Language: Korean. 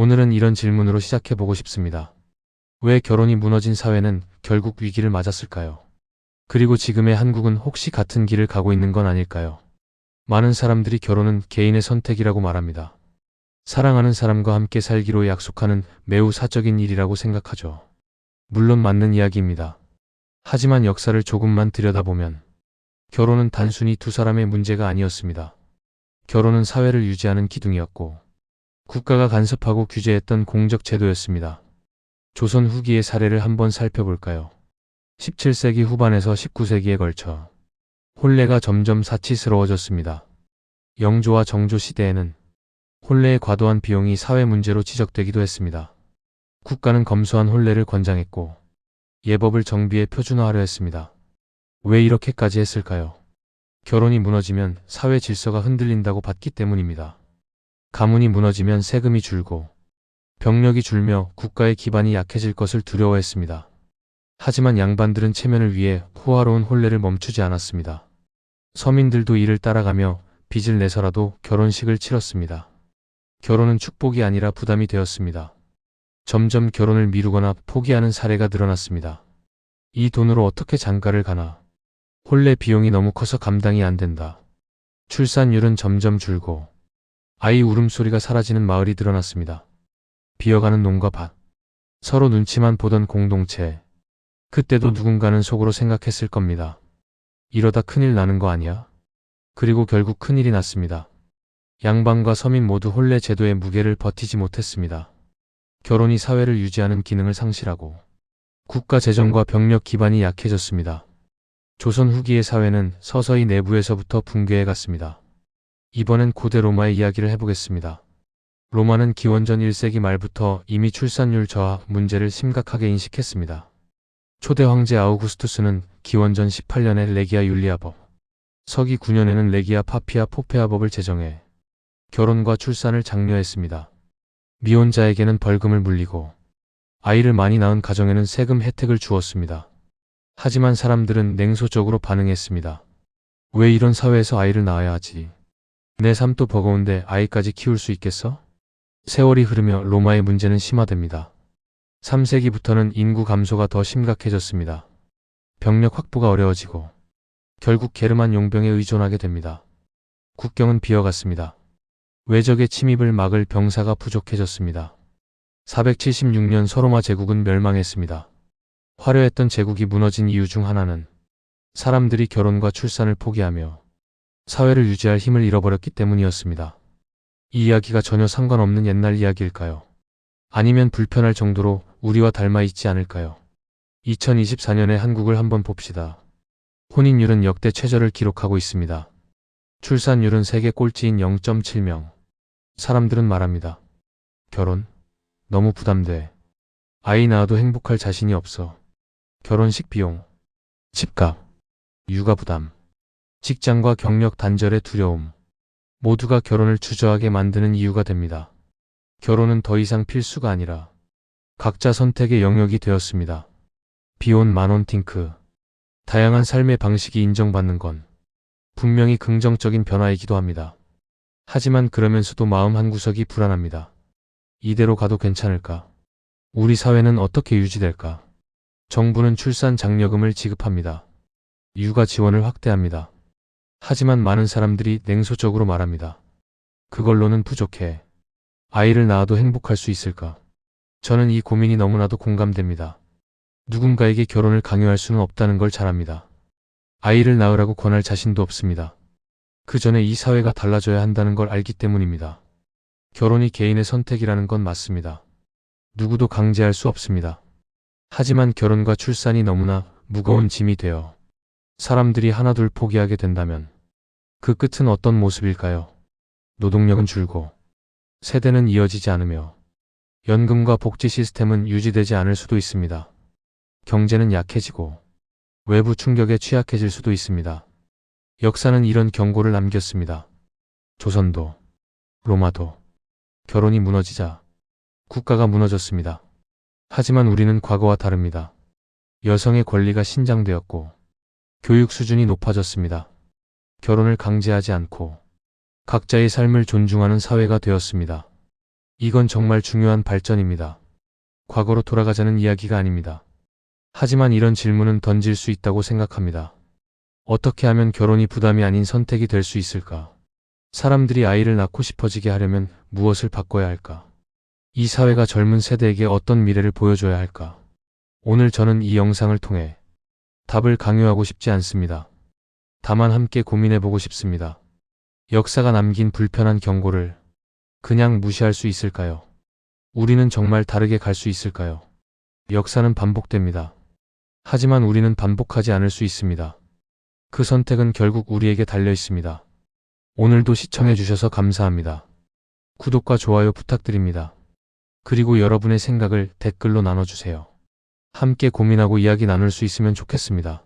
오늘은 이런 질문으로 시작해보고 싶습니다. 왜 결혼이 무너진 사회는 결국 위기를 맞았을까요? 그리고 지금의 한국은 혹시 같은 길을 가고 있는 건 아닐까요? 많은 사람들이 결혼은 개인의 선택이라고 말합니다. 사랑하는 사람과 함께 살기로 약속하는 매우 사적인 일이라고 생각하죠. 물론 맞는 이야기입니다. 하지만 역사를 조금만 들여다보면 결혼은 단순히 두 사람의 문제가 아니었습니다. 결혼은 사회를 유지하는 기둥이었고 국가가 간섭하고 규제했던 공적 제도였습니다. 조선 후기의 사례를 한번 살펴볼까요? 17세기 후반에서 19세기에 걸쳐 혼례가 점점 사치스러워졌습니다. 영조와 정조 시대에는 혼례의 과도한 비용이 사회 문제로 지적되기도 했습니다. 국가는 검소한 혼례를 권장했고 예법을 정비해 표준화하려 했습니다. 왜 이렇게까지 했을까요? 결혼이 무너지면 사회 질서가 흔들린다고 봤기 때문입니다. 가문이 무너지면 세금이 줄고 병력이 줄며 국가의 기반이 약해질 것을 두려워했습니다. 하지만 양반들은 체면을 위해 호화로운 혼례를 멈추지 않았습니다. 서민들도 이를 따라가며 빚을 내서라도 결혼식을 치렀습니다. 결혼은 축복이 아니라 부담이 되었습니다. 점점 결혼을 미루거나 포기하는 사례가 늘어났습니다. 이 돈으로 어떻게 장가를 가나? 혼례 비용이 너무 커서 감당이 안 된다. 출산율은 점점 줄고 아이 울음소리가 사라지는 마을이 드러났습니다. 비어가는 농가 밭. 서로 눈치만 보던 공동체. 그때도 누군가는 속으로 생각했을 겁니다. 이러다 큰일 나는 거 아니야? 그리고 결국 큰일이 났습니다. 양반과 서민 모두 혼례 제도의 무게를 버티지 못했습니다. 결혼이 사회를 유지하는 기능을 상실하고 국가 재정과 병력 기반이 약해졌습니다. 조선 후기의 사회는 서서히 내부에서부터 붕괴해 갔습니다. 이번엔 고대 로마의 이야기를 해보겠습니다. 로마는 기원전 1세기 말부터 이미 출산율 저하 문제를 심각하게 인식했습니다. 초대 황제 아우구스투스는 기원전 18년에 레기아 율리아법, 서기 9년에는 레기아 파피아 포페아법을 제정해 결혼과 출산을 장려했습니다. 미혼자에게는 벌금을 물리고 아이를 많이 낳은 가정에는 세금 혜택을 주었습니다. 하지만 사람들은 냉소적으로 반응했습니다. 왜 이런 사회에서 아이를 낳아야 하지? 내 삶도 버거운데 아이까지 키울 수 있겠어? 세월이 흐르며 로마의 문제는 심화됩니다. 3세기부터는 인구 감소가 더 심각해졌습니다. 병력 확보가 어려워지고 결국 게르만 용병에 의존하게 됩니다. 국경은 비어갔습니다. 외적의 침입을 막을 병사가 부족해졌습니다. 476년 서로마 제국은 멸망했습니다. 화려했던 제국이 무너진 이유 중 하나는 사람들이 결혼과 출산을 포기하며 사회를 유지할 힘을 잃어버렸기 때문이었습니다. 이 이야기가 전혀 상관없는 옛날 이야기일까요? 아니면 불편할 정도로 우리와 닮아 있지 않을까요? 2024년의 한국을 한번 봅시다. 혼인율은 역대 최저를 기록하고 있습니다. 출산율은 세계 꼴찌인 0.7명. 사람들은 말합니다. 결혼? 너무 부담돼. 아이 낳아도 행복할 자신이 없어. 결혼식 비용, 집값, 육아 부담, 직장과 경력 단절의 두려움. 모두가 결혼을 주저하게 만드는 이유가 됩니다. 결혼은 더 이상 필수가 아니라 각자 선택의 영역이 되었습니다. 비혼 만원 팅크. 다양한 삶의 방식이 인정받는 건 분명히 긍정적인 변화이기도 합니다. 하지만 그러면서도 마음 한구석이 불안합니다. 이대로 가도 괜찮을까? 우리 사회는 어떻게 유지될까? 정부는 출산 장려금을 지급합니다. 육아 지원을 확대합니다. 하지만 많은 사람들이 냉소적으로 말합니다. 그걸로는 부족해. 아이를 낳아도 행복할 수 있을까? 저는 이 고민이 너무나도 공감됩니다. 누군가에게 결혼을 강요할 수는 없다는 걸 잘 압니다. 아이를 낳으라고 권할 자신도 없습니다. 그 전에 이 사회가 달라져야 한다는 걸 알기 때문입니다. 결혼이 개인의 선택이라는 건 맞습니다. 누구도 강제할 수 없습니다. 하지만 결혼과 출산이 너무나 무거운 짐이 되어 사람들이 하나둘 포기하게 된다면 그 끝은 어떤 모습일까요? 노동력은 줄고 세대는 이어지지 않으며 연금과 복지 시스템은 유지되지 않을 수도 있습니다. 경제는 약해지고 외부 충격에 취약해질 수도 있습니다. 역사는 이런 경고를 남겼습니다. 조선도, 로마도 결혼이 무너지자 국가가 무너졌습니다. 하지만 우리는 과거와 다릅니다. 여성의 권리가 신장되었고 교육 수준이 높아졌습니다. 결혼을 강제하지 않고 각자의 삶을 존중하는 사회가 되었습니다. 이건 정말 중요한 발전입니다. 과거로 돌아가자는 이야기가 아닙니다. 하지만 이런 질문은 던질 수 있다고 생각합니다. 어떻게 하면 결혼이 부담이 아닌 선택이 될 수 있을까? 사람들이 아이를 낳고 싶어지게 하려면 무엇을 바꿔야 할까? 이 사회가 젊은 세대에게 어떤 미래를 보여줘야 할까? 오늘 저는 이 영상을 통해 답을 강요하고 싶지 않습니다. 다만 함께 고민해보고 싶습니다. 역사가 남긴 불편한 경고를 그냥 무시할 수 있을까요? 우리는 정말 다르게 갈 수 있을까요? 역사는 반복됩니다. 하지만 우리는 반복하지 않을 수 있습니다. 그 선택은 결국 우리에게 달려 있습니다. 오늘도 시청해주셔서 감사합니다. 구독과 좋아요 부탁드립니다. 그리고 여러분의 생각을 댓글로 나눠주세요. 함께 고민하고 이야기 나눌 수 있으면 좋겠습니다.